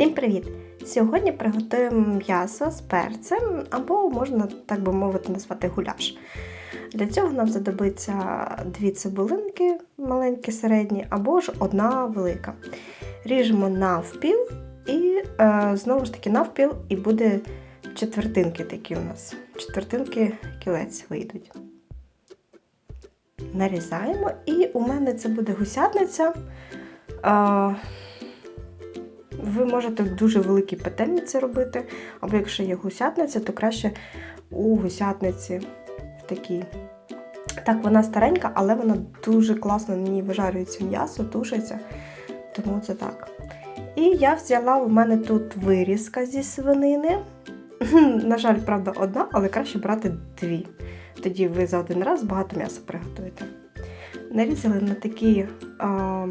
Всім привіт! Сьогодні приготуємо м'ясо з перцем, або можна, так би мовити, назвати гуляш. Для цього нам знадобиться дві цибулинки, маленькі, середні, або ж одна велика. Ріжемо навпіл і е, знову ж таки навпіл, і буде четвертинки такі у нас. Четвертинки кілець вийдуть. Нарізаємо, і у мене це буде гусятниця. Е, ви можете в дуже великій пательні це робити, або якщо є гусятниця, то краще у гусятниці в такій. Так, вона старенька, але вона дуже класно на ній вижарюється м'ясо, тушиться, тому це так. І я взяла, у мене тут вирізка зі свинини. На жаль, правда, одна, але краще брати дві. Тоді ви за один раз багато м'яса приготуєте. Нарізали на такі. А,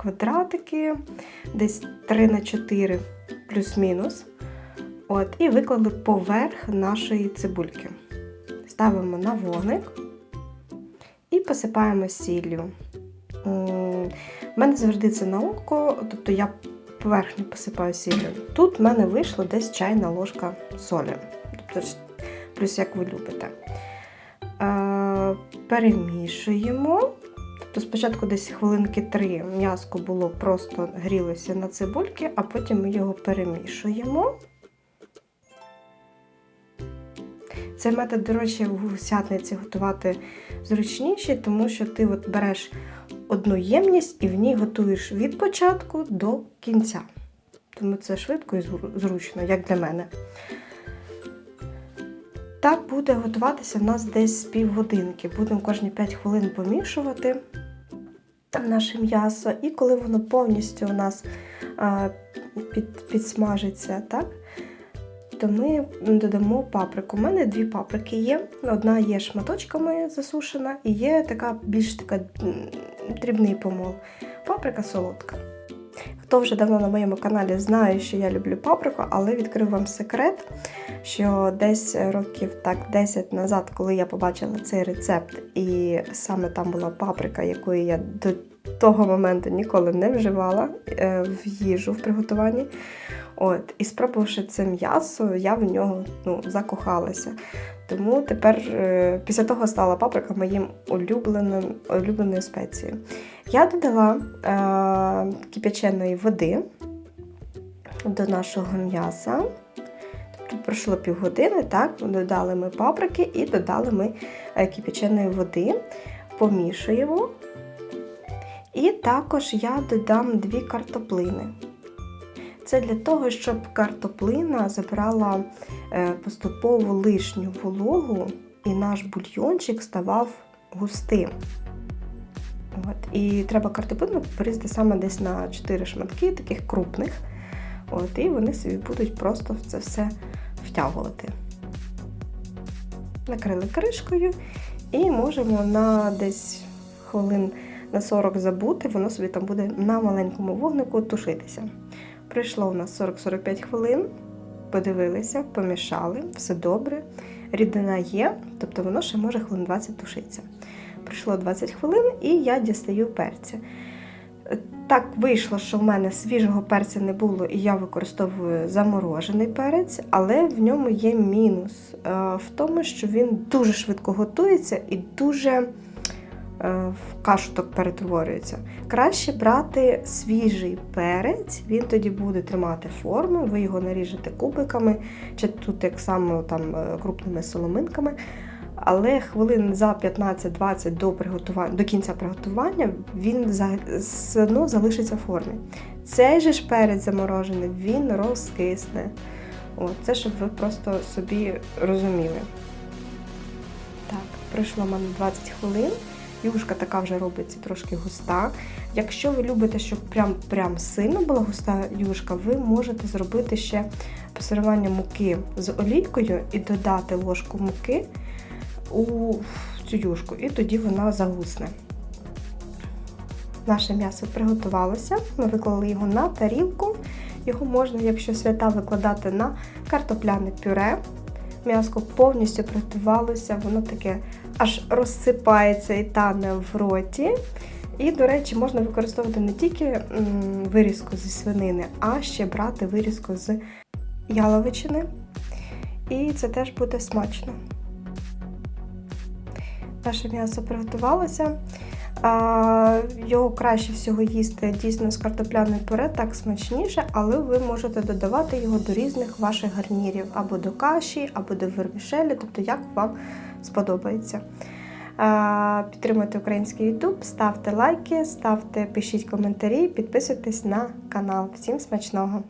квадратики, десь 3 на 4 плюс-мінус. От, І виклали поверх нашої цибульки. Ставимо на вогник і посипаємо сіллю. У мене завжди це на око, тобто я поверхню посипаю сіллю. Тут в мене вийшло десь чайна ложка солі, тобто плюс як ви любите. Е, перемішуємо. То спочатку десь хвилинки три м'яско було просто грілося на цибульки, а потім ми його перемішуємо. Цей метод, до речі, в гусятниці готувати зручніший, тому що ти от береш одну ємність і в ній готуєш від початку до кінця. Тому це швидко і зручно, як для мене. Так буде готуватися в нас десь півгодинки. Будемо кожні 5 хвилин помішувати наше м'ясо, і коли воно повністю у нас під, підсмажиться, так, то ми додамо паприку. У мене дві паприки є. Одна є шматочками засушена, і є така більш така дрібний помол. Паприка солодка. Хто вже давно на моєму каналі знає, що я люблю паприку, але відкрив вам секрет, що десь років так 10 назад, коли я побачила цей рецепт, і саме там була паприка, якої я до того моменту ніколи не вживала е, в їжу в приготуванні. От, І спробувавши це м'ясо, я в нього ну, закохалася. Тому тепер, е, після того стала паприка моїм улюбленим, улюбленою спецією. Я додала е, кип'яченої води до нашого м'яса. Тобто пройшло півгодини, так, додали ми паприки і додали ми е, кип'яченої води, помішуємо. І також я додам дві картоплини. Це для того, щоб картоплина забрала е, поступово лишню вологу, і наш бульйончик ставав густим. От. І треба картоплину порізати саме десь на 4 шматки, таких крупних. От. І вони собі будуть просто це все втягувати. Накрили кришкою і можемо на десь хвилин на 40 забути, воно собі там буде на маленькому вогнику тушитися. Прийшло у нас 40-45 хвилин, подивилися, помішали, все добре. Рідина є, тобто воно ще може хвилин 20 тушитися. Прийшло 20 хвилин і я дістаю перця. Так вийшло, що в мене свіжого перця не було, і я використовую заморожений перець, але в ньому є мінус е, в тому, що він дуже швидко готується і дуже в кашуток перетворюється. Краще брати свіжий перець, він тоді буде тримати форму, ви його наріжете кубиками, чи тут так само там е, крупними соломинками. Але хвилин за 15-20 до приготування, до кінця приготування він все одно залишиться в формі. Цей же ж перець заморожений, він розкисне. О, це щоб ви просто собі розуміли. Так, пройшло мене 20 хвилин. Юшка така вже робиться трошки густа. Якщо ви любите, щоб прям прям сильно була густа юшка, ви можете зробити ще пасирування муки з олійкою і додати ложку муки у цю юшку, і тоді вона загусне. Наше м'ясо приготувалося, ми виклали його на тарілку. Його можна, якщо свята, викладати на картопляне пюре. М'яско повністю приготувалося, воно таке аж розсипається і тане в роті. І, до речі, можна використовувати не тільки вирізку зі свинини, а ще брати вирізку з яловичини. І це теж буде смачно. Наше м'ясо приготувалося. А, Його краще всього їсти дійсно з картопляною пюре, так смачніше, але ви можете додавати його до різних ваших гарнірів, або до каші, або до вермішелі, тобто як вам сподобається. А, Підтримуйте український YouTube, ставте лайки, ставте, пишіть коментарі, підписуйтесь на канал. Всім смачного!